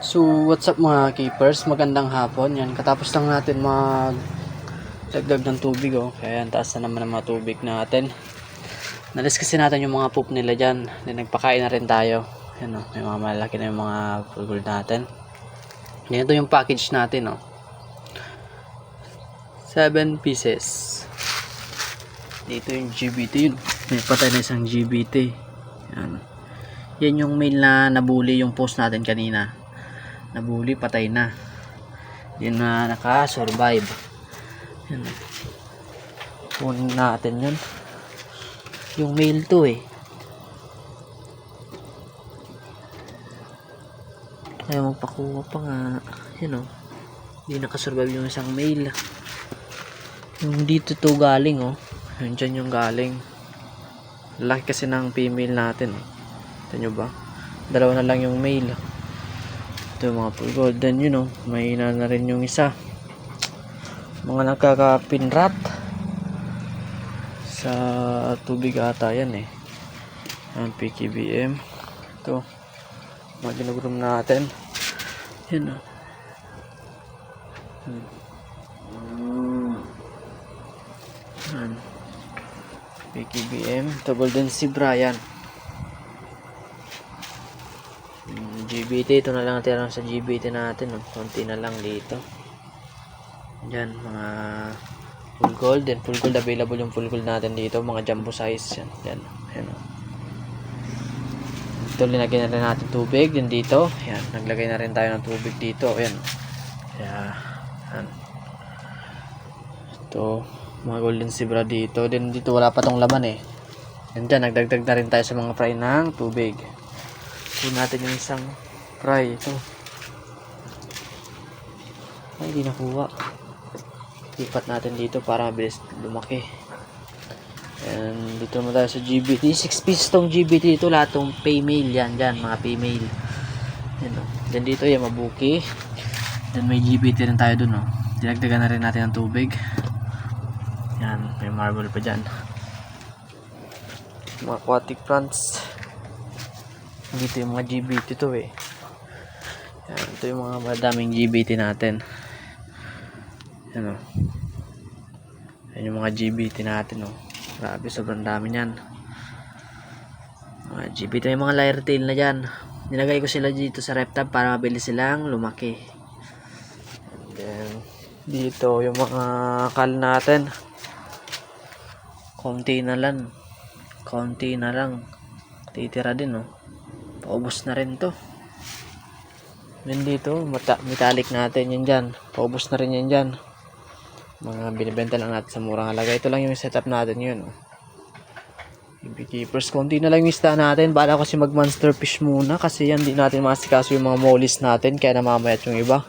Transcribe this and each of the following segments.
So, what's up mga keepers? Magandang hapon. Yan, katapos lang natin mag dagdag ng tubig oh. Kaya yan, taas na naman ang mga tubig natin. Nalis kasi natin yung mga poop nila dyan. Then, nagpakain na rin tayo. Yan oh, may mga malaki na yung mga fulgold natin. Ganito yung package natin oh. 7 pieces. Dito yung GBT yun. May patay na isang GBT. Yan. Yan yung mail na nabuli yung post natin kanina. Nabuli, patay na. Yun na naka-survive. Yan. Kunin natin yun. Yung mail to eh. Ayaw magpakuha pa nga. Yan o. Hindi nakasurvive yung isang mail. Yung dito to galing oh. Yun dyan yung galing. Laki kasi ng female natin. Eh. Ito nyo ba? Dalawa na lang yung male. Ito yung mga full golden yun oh. May na rin yung isa. Mga nagkaka-pinrat. Sa tubig ata yan eh. Ang PKBM. Ito. Mga ginugroom natin. Yan oh. Hmm. Yan. PKBM. Ito Golden Sea Brian. GBT. Ito na lang natira sa GBT natin. Oh. Konti na lang dito. Yan. Mga full gold. Then full gold. Available yung full gold natin dito. Mga jumbo size. Yan. Yan. Yan. oh. Ito na rin natin tubig. Yan dito. Yan. Naglagay na rin tayo ng tubig dito. Yan. Kaya. Yan. Ito mga golden zebra dito then dito wala pa tong laman eh and dyan nagdagdag na rin tayo sa mga fry ng tubig Kunin natin yung isang fry. Ito. Ay hindi nakuha. Lipat natin dito para mabilis lumaki. And dito naman tayo sa GBT 6 pieces tong GBT dito lahat tong female yan dyan mga female yan o then dito yung mabuki. Then may GBT rin tayo dun o dinagdagan na rin natin ng tubig. Yan, may marble pa dyan. Mga aquatic plants. Dito yung mga GBT to eh. Yan, ito yung mga madaming GBT natin. Yan o. Yan yung mga GBT natin o. Grabe, sobrang dami yan. Mga GBT, may mga lyre tail na dyan. Nilagay ko sila dito sa reptab para mabilis silang lumaki. And then, dito yung mga kal natin konti na lang konti na lang titira din oh paubos na rin to. Yun dito mata metallic natin yan dyan. Paubos na rin yan dyan. Mga binibenta lang natin sa murang halaga. Ito lang yung setup natin yun. Oh beekeepers konti na lang yung isda natin. Bala kasi mag monster fish muna kasi yan di natin masikaso yung mga mollies natin. Kaya namamayat yung iba.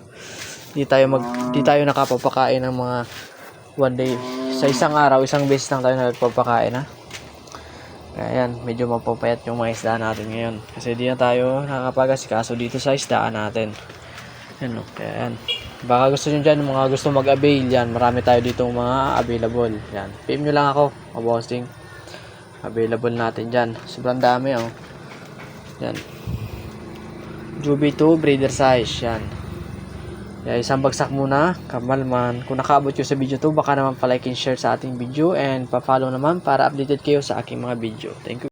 Di tayo mag di tayo nakapapakain ng mga one day sa isang araw, isang beses lang tayo nagpapakain ha. Kaya yan, medyo mapapayat yung mga isda natin ngayon. Kasi di na tayo nakakapag-asikaso dito sa isdaan natin. Yan o, kaya yan. Baka gusto nyo dyan, mga gusto mag-avail yan. Marami tayo dito mga available. Yan, PM nyo lang ako, mabossing. Available natin dyan. Sobrang dami oh. Yan. Juby 2, breeder size. Yan. Kaya isang bagsak muna, kamalman. Kung nakaabot kayo sa video to, baka naman pa-like and share sa ating video and pa-follow naman para updated kayo sa aking mga video. Thank you.